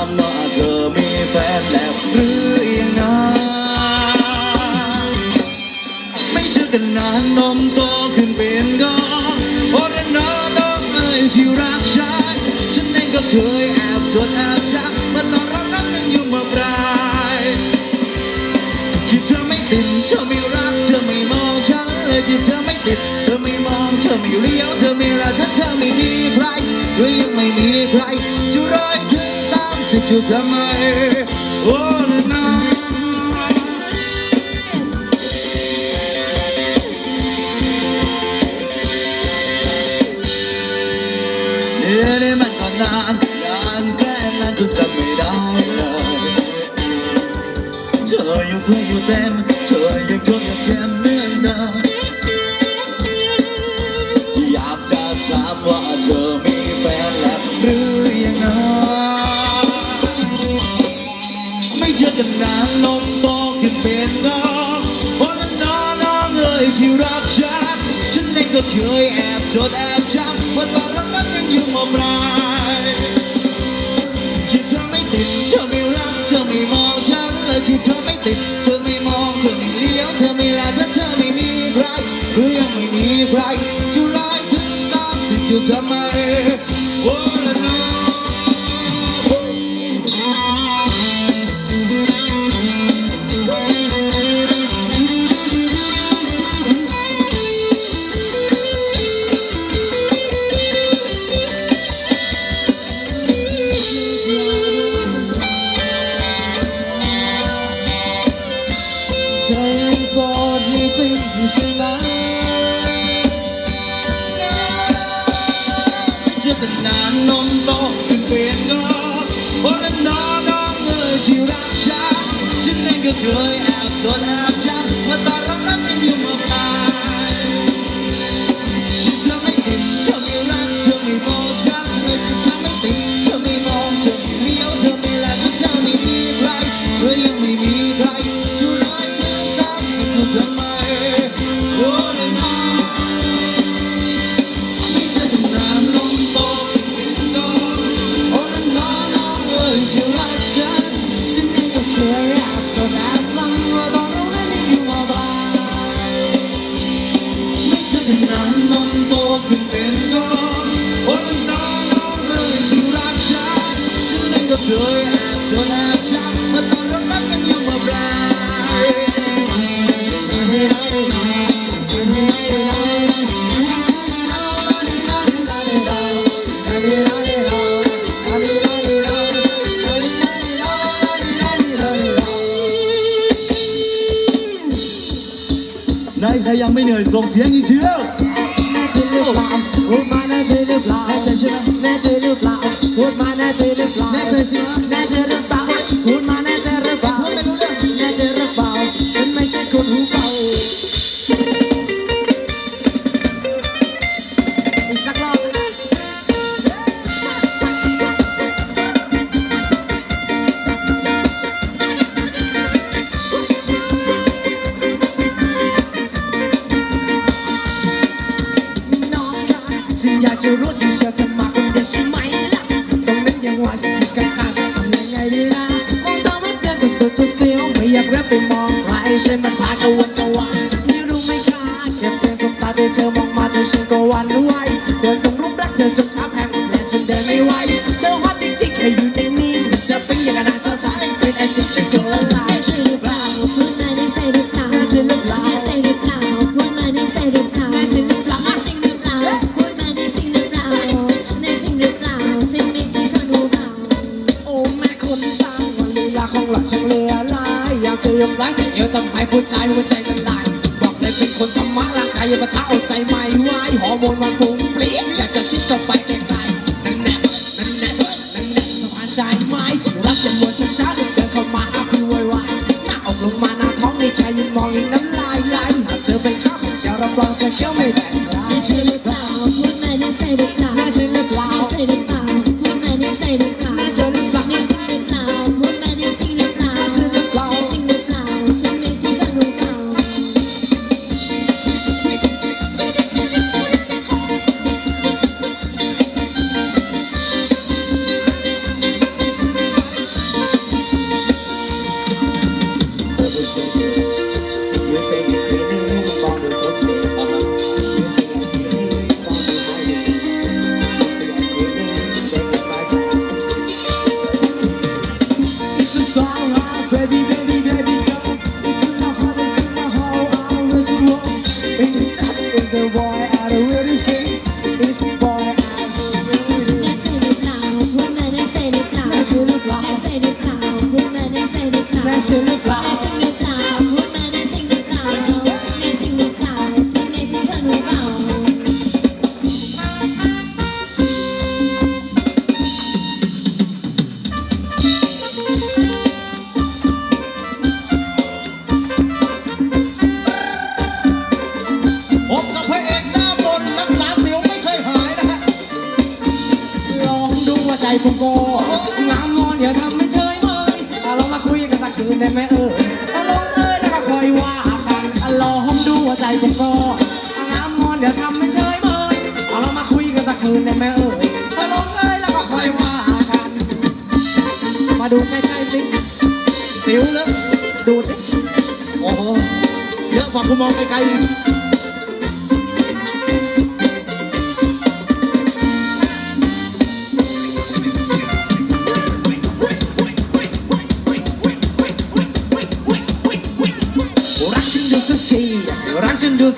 ามว่าเธอมีแฟนแล้วหรือยังนะไม่เชื่อกันนานนมโตขึ้นเป็นก็เพราะนั้นน้องน้องเอ๋ยที่รักฉัน ฉันเองก็เคยแอบจดแอบจักมื่อตอนรักนั้นยังอยู่เมื่อปลายจีบเธอไม่ติดเธอไม่รักเธอไม่มองฉันเลยจีบเธอไม่ติด เธอไม่มองเธอไม่เลี้ยวเธอไม่รักถ้าเธอไม่มีใครหรือยังไม่มีใครจะรอยถึงตามสิอยู่ทำไมโอ้ละนะเดี๋ยวนี้มันก็นานนานแค่นั้นจนจำไม่ได้เลยเธอยังสวยอยู่เต็มเธอยังคงยังเข้ม ก็เคยแอบจดแอบจำว่าตอนรักนั้นยังอยู่มาปลายจีบเธอไม่ติดเธอไม่รักเธอไม่มองฉันเลยจีบเธอไม่ติดเธอไม่มองเธอไม่เลี้ยวเธอไม่แลถ้าเธอไม่มีใครหรือยังไม่มีใครจะร้ายถึงตามสิอยู่ทำไม ที่รักฉันฉันเองก็เคยแอบจดแอบจำเมื่อตอนรักนั้นยังอยู่มาปลา ฉันเองก็เคยแอบจดแอบจำเมื่อตอนเรานั้นยังอยู่มาปลายนายใครยังไม่เหนื่อยส่งเสียงอีกทีแล้วแน่ใจหรือเปล่าพูดมาแน่ใจหรือเปล่าแน่ใจใช่ไหมแน่ใจหรือเปล่าพูดมา ไปมองใครใช่มันพากระวนกระวายนี่รู้ไหมคะแค่เพียงสบตาเธอเธอมองมาเธอฉันก็หวันไหวเดินตรงรูปรักเธอจนขาแพงหมดและฉันเดินไม่ไหวเธอฮอตจริงๆแค่อยู่นิ่งๆจะเป็นอย่างนั้นชอายอยายอมรักแต่เอวทำให้ผู้ชายหัวใจกันได้บอกเลยเป็นคนธรรมะร่างกายยังปะทะเอาใจไม่ไหวฮอร์โมนมันพุ่งปรี๊ดอยากจะชิดเข้าไปไกลๆนั่นแน่นั่นแน่นั่นแน่สะพานชายไม้สิรักจะมวนช้าๆเดินเข้ามาหาพี่ไวๆหน้าอกลงมาหน้าท้องนี่แค่ยืนมองยังน้ำลายไหลหากเธอเป็นข้าเป็นเชียวรับรองเธอเคี้ยวไม่แบ่งใครแน่ใจหรือเปล่าพูดมาในใจหรือเปล่า ว่าใจผมโกงามงอนเดี๋ยวทำไม่เฉยเมยเอาลองมาคุยกันสักคืนได้ไหมเออเอาลงเอ้ยแล้วก็คอยว่ากันเอาลองดูว่าใจผมโกงามงอนเดี๋ยวทำไม่เฉยเมยเอาลองมาคุยกันสักคืนได้ไหมเออเอาลงเอ้ยแล้วก็คอยว่ากัน มาดูใกล้ๆสิสิวเลยดูสิโอ้โหเยอะกว่ากูมองไกลๆ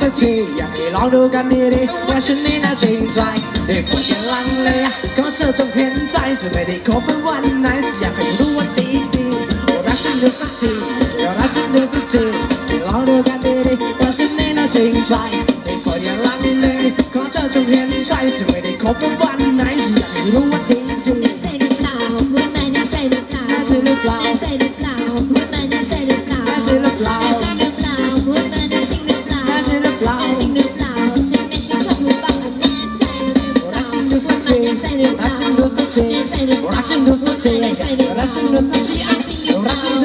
สักทีอยากให้ลองดูกันดีๆว่าฉันนี่น่าจริงใจเด็กคนยังลังเลยก็เธอจงเห็นใจเธอไม่ได้คบเป็นวันไหนอยากให้รู้ว่าดีดีๆรักฉันดูสักทีอยารักฉันดูสักทีให้ลองดูกันดีๆว่าฉันนี่น่าจริงใจเด็กคนยังลังเลยก็เธอจงเห็นใจเธอไม่ได้คบเป็นวันไหนอยากให้รู้ว่าดีดีแน่ใจหรือเปล่าพูดมาใจหรือเปล่าน่าจะหรือเปล่าแน่ใจหรือเปล่า Russian Russian Russian Russian Russian Russian Russian Russian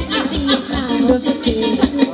Russian Russian